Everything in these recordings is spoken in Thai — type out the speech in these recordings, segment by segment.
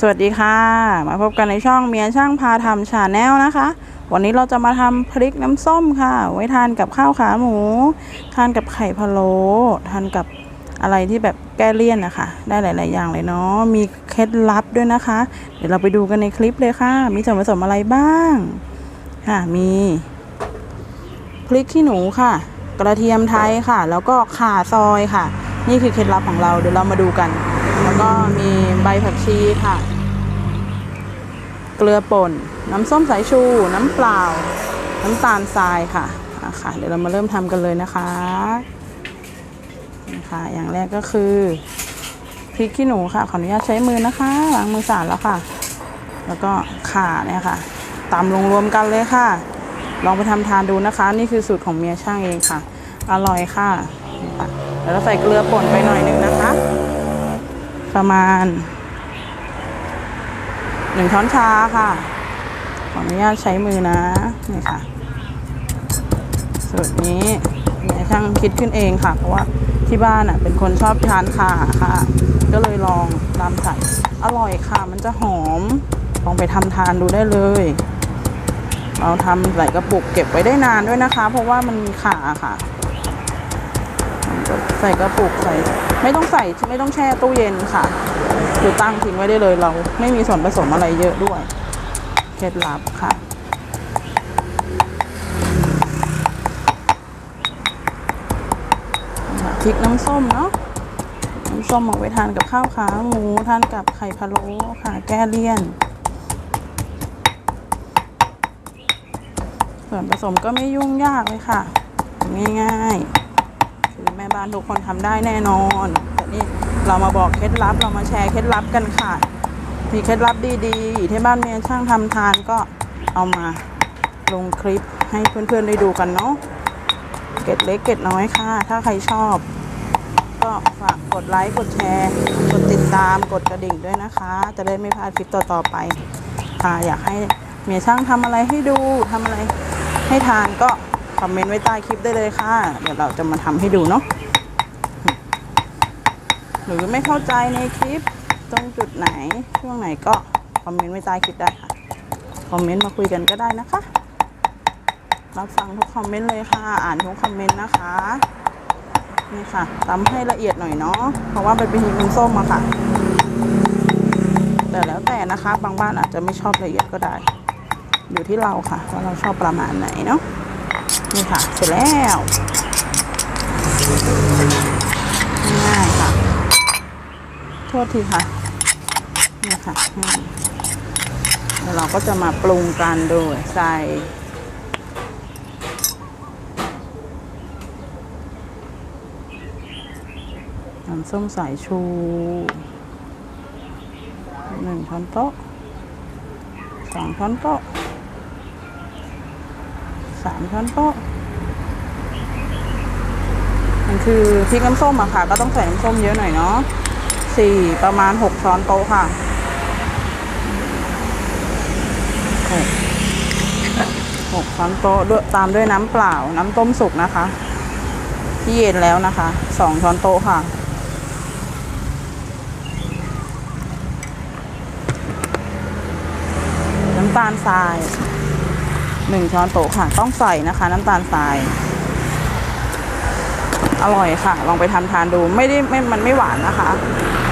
สวัสดีค่ะ มาพบกันในช่องเมียช่างพาทำชาแนลนะคะ วันนี้เราจะมาทำพริกน้ำส้มค่ะ ไว้ทานกับข้าวขาหมู ทานกับไข่พะโล้ทานกับอะไรที่แบบแก้เลี่ยนนะคะได้หลาย ๆ อย่างเลยเนาะมีเคล็ดลับด้วยนะคะ เดี๋ยวเราไปดูกันในคลิปเลยค่ะ มีส่วนผสมอะไรบ้างค่ะมีพริกขี้หนูค่ะ กระเทียมไทยค่ะ แล้วก็ข่าซอยค่ะ นี่คือเคล็ดลับของเราเดี๋ยวเรามาดูกัน แล้วก็มีใบผักชีค่ะ เกลือป่น น้ำส้มสายชู น้ำเปล่า น้ำตาลทรายค่ะอะค่ะเดี๋ยวเรามาเริ่มทำกันเลยนะคะนี่ค่ะอย่างแรกก็คือพริกขี้หนูค่ะขออนุญาตใช้มือนะคะล้างมือสะอาดแล้วค่ะ แล้วก็ข่าเนี่ยค่ะตำลงรวมกันเลยค่ะ ลองไปทำทานดูนะคะ นี่คือสูตรของเมียช่างเองค่ะ อร่อยค่ะแล้วเราใส่เกลือป่นไปหน่อยนึงนะคะ ประมาณหนึ่งช้อนชาค่ะ ขออนุญาตใช้มือนะ นี่ค่ะ สูตรนี้เมียช่างคิดขึ้นเองค่ะ เพราะว่าที่บ้านอะเป็นคนชอบทานข่าค่ะ ก็เลยลองตามใส่อร่อยค่ะ มันจะหอม ลองไปทำทานดูได้เลย เราทำใส่กระปุกเก็บไว้ได้นานด้วยนะคะ เพราะว่ามันมีข่าค่ะ ใส่กระปุกใส่ ไม่ต้องใส่ไม่ต้องแช่ตู้เย็นค่ะ หรือตั้งทิ้งไว้ได้เลยเรา ไม่มีส่วนผสมอะไรเยอะด้วย เคล็ดลับค่ะ พริกน้ำส้มเนาะน้ำส้มเอาไว้ทานกับข้าวขาหมูทานกับไข่พะโล้ค่ะ แก้เลี่ยน ส่วนผสมก็ไม่ยุ่งยากเลยค่ะ ง่ายๆานทุกคนทำได้แน่นอนแต่นี่เรามาบอกเคล็ดลับเรามาแชร์เคล็ดลับกันค่ะ มีเคล็ดลับดีๆ ที่บ้านเมียช่างทำทานก็เอามาลงคลิปให้เพื่อนๆได้ดูกันเนาะเกร็ดเล็กเกร็ดน้อยค่ะ ถ้าใครชอบ ก็ฝากกดไลค์กดแชร์ กดติดตามกดกระดิ่งด้วยนะคะ จะได้ไม่พลาดคลิปต่อๆไปค่ะอยากให้เมียช่างทำอะไรให้ดูทำอะไรให้ทานก็คอมเมนต์ไว้ใต้คลิปได้เลยค่ะ เดี๋ยวเราจะมาทำให้ดูเนาะ หรือไม่เข้าใจในคลิปตรงจุดไหนช่วงไหนก็คอมเมนต์ไว้ใต้คลิปได้ค่ะ คอมเมนต์มาคุยกันก็ได้นะคะ รับฟังทุกคอมเมนต์เลยค่ะ อ่านทุกคอมเมนต์นะคะ นี่ค่ะตำให้ละเอียดหน่อยเนาะ เพราะว่าเป็นเป็นน้ำส้มอะค่ะ แต่แล้วแต่นะคะ บางบ้านอาจจะไม่ชอบละเอียดก็ได้ อยู่ที่เราค่ะว่าเราชอบประมาณไหนเนาะ นี่ค่ะ เสร็จแล้วง่ายค่ะ โทษทีค่ะนี่ค่ะแล้วเราก็จะมาปรุงกันโดยใส่น้ำส้มสายชูหนึ่งช้อนโต๊ะสองช้อนโต๊ะสามช้อนโต๊ะมันคือพริกน้ำส้มอะค่ะ ก็ต้องใส่น้ำส้มเยอะหน่อยเนาะ สี่ประมาณหกช้อนโต๊ะค่ะหกหกช้อนโต๊ะด้วยตามด้วยน้ำเปล่าน้ำต้มสุกนะคะ ที่เย็นแล้วนะคะสองช้อนโต๊ะค่ะน้ำตาลทรายหนึ่งช้อนโต๊ะค่ะ ต้องใส่นะคะ น้ำตาลทราย อร่อยค่ะ ลองไปทำทานดูไม่ได้ไม่มันไม่หวานนะคะ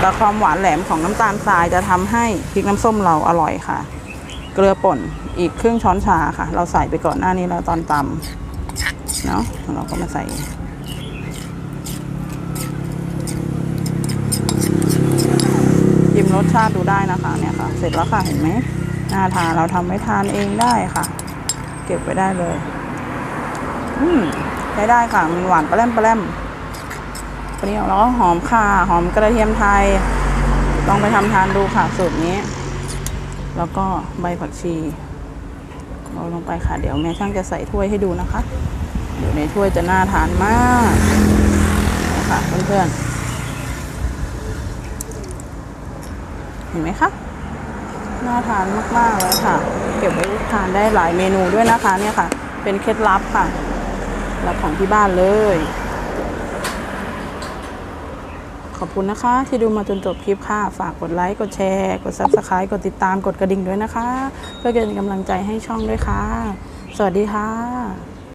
แต่ความหวานแหลมของน้ำตาลทรายจะทำให้พริกน้ำส้มเราอร่อยค่ะ เกลือป่นอีกครึ่งช้อนชาค่ะ เราใส่ไปก่อนหน้านี้แล้วตอนตำเนาะเราก็มาใส่ชิมรสชาติดูได้นะคะเนี่ยค่ะ เสร็จแล้วค่ะเห็นไหมน่าทานเราทำไว้ทานเองได้ค่ะ เก็บไว้ได้เลย อืม ใช้ได้ค่ะมันหวานปลาแรมปลาแรมเปรี้ยวแล้วก็หอมค่ะ หอมกระเทียมไทย ลองไปทำทานดูค่ะสูตรนี้ แล้วก็ใบผักชีเราลงไปค่ะ เดี๋ยวแม่ช่างจะใส่ถ้วยให้ดูนะคะ เดี๋ยวในถ้วยจะน่าทานมากนะคะเพื่อนๆ เห็นไหมคะ น่าทานมากๆเลยค่ะ เก็บไว้ทานได้หลายเมนูด้วยนะคะเนี่ยค่ะ เป็นเคล็ดลับค่ะ รับของที่บ้านเลย ขอบคุณนะคะที่ดูมาจนจบคลิปค่ะ ฝากกดไลค์ กดแชร์ กด subscribe กดติดตาม กดกระดิ่งด้วยนะคะ เพื่อเป็นกำลังใจให้ช่องด้วยค่ะ สวัสดีค่ะ